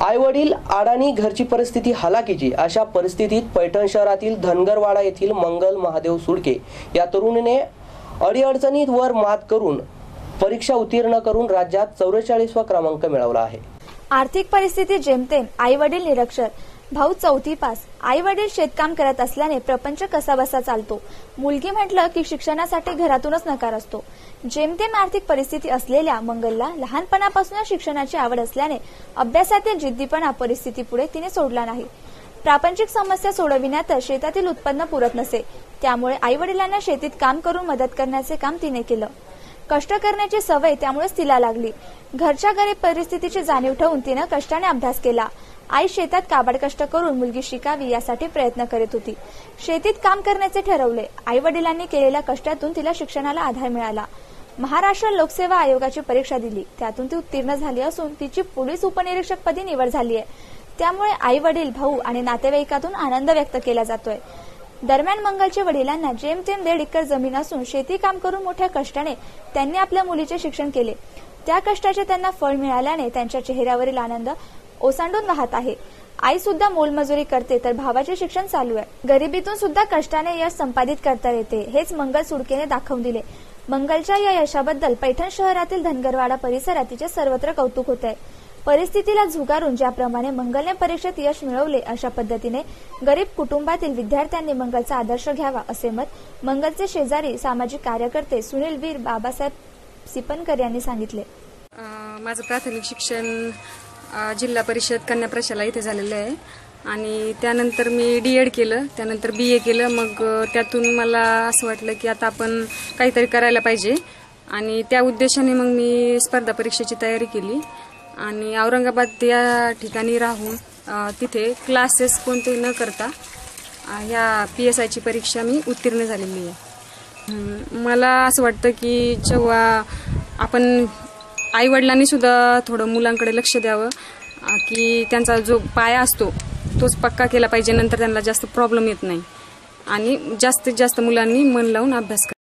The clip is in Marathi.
आईवडील अडाणी घरची परिस्थिती हलाकीची. अशा परिस्थितीत पैठण शहरातील धनगरवाडा येथील मंगल महादेव सुडके या तरुणीने अडीअडचणीत वर मात करून परीक्षा उत्तीर्ण करून राज्यात चौवेचाळीसवा क्रमांक मिळवला आहे. आर्थिक परिस्थिती जेमतेम आई वडील निरक्षर भाऊ चौथी पास आई वडील शेतकाम करत असल्याने प्रपंच कसा बसा चालतो. मुलगी म्हटलं की शिक्षणासाठी घरातूनच नकार असतो. जेमतेम आर्थिक परिस्थिती असलेल्या मंगलला लहानपणापासूनच शिक्षणाची आवड असल्याने अभ्यासातील जिद्दीपणा परिस्थितीपुढे तिने सोडला नाही. प्रापंचिक समस्या सोडविण्यातच शेतातील उत्पन्न पुरत नसे. त्यामुळे आई वडिलांना शेतीत काम करून मदत करण्याचे काम तिने केलं. कष्ट करण्याची सवय त्यामुळेच तिला लागली. घरच्या गरीब परिस्थितीची जाणीव ठेवून तिनं कष्टाने अभ्यास केला. आई शेतात काबाड कष्ट करून मुलगी शिकावी यासाठी प्रयत्न करीत होती. शेतीत काम करण्याचे ठरवले. आई वडिलांनी केलेल्या कष्टातून तिला शिक्षणाला आधार मिळाला. महाराष्ट्र लोकसेवा आयोगाची परीक्षा दिली. त्यातून ती उत्तीर्ण झाली असून तिची पोलीस उपनिरीक्षक पदी निवड झाली आहे. त्यामुळे आई वडील भाऊ आणि नातेवाईकातून आनंद व्यक्त केला जातोय. दरम्यान मंगलच्या वडिलांना जेमतेम दीड एकर जमीन असून शेती काम करून मोठ्या कष्टाने त्यांनी आपल्या मुलीचे शिक्षण केले. त्या कष्टाचे त्यांना फळ मिळाल्याने त्यांच्या चेहऱ्यावरील आनंद ओसांडून वाहत आहे. आई सुद्धा मोलमजुरी करते तर भावाचे शिक्षण चालू आहे. गरिबीतून सुद्धा कष्टाने यश संपादित करता येते हेच मंगल सुडकेने दाखवून दिले. मंगलच्या या यशाबद्दल पैठण शहरातील धनगरवाडा परिसरात तिचे सर्वत्र कौतुक होत आहे परिस्थितीला झुगारून ज्याप्रमाणे मंगलने परीक्षेत यश मिळवले अशा पद्धतीने गरीब कुटुंबातील विद्यार्थ्यांनी मंगलचा आदर्श घ्यावा असे मत मंगलचे शेजारी सामाजिक कार्यकर्ते सुनील वीर बाबासाहेब सिपनकर यांनी सांगितले. माझं प्राथमिक शिक्षण जिल्हा परिषद कन्या प्रशाला इथे झालेलं आहे. आणि त्यानंतर मी डी एड केलं. त्यानंतर बी ए केलं. मग त्यातून मला असं वाटलं की आता आपण काहीतरी करायला पाहिजे. आणि त्या उद्देशाने मग मी स्पर्धा परीक्षेची तयारी केली. आणि औरंगाबाद या ठिकाणी राहून तिथे क्लासेस कोणते न करता ह्या पी एस आयची परीक्षा मी उत्तीर्ण झालेली आहे. मला असं वाटतं की जेव्हा आपण आई वडिलांनी सुद्धा थोडं मुलांकडे लक्ष द्यावं की त्यांचा जो पाया असतो तोच पक्का केला पाहिजे नंतर त्यांना जास्त प्रॉब्लेम येत नाही. आणि जास्तीत जास्त मुलांनी मन लावून अभ्यास करा.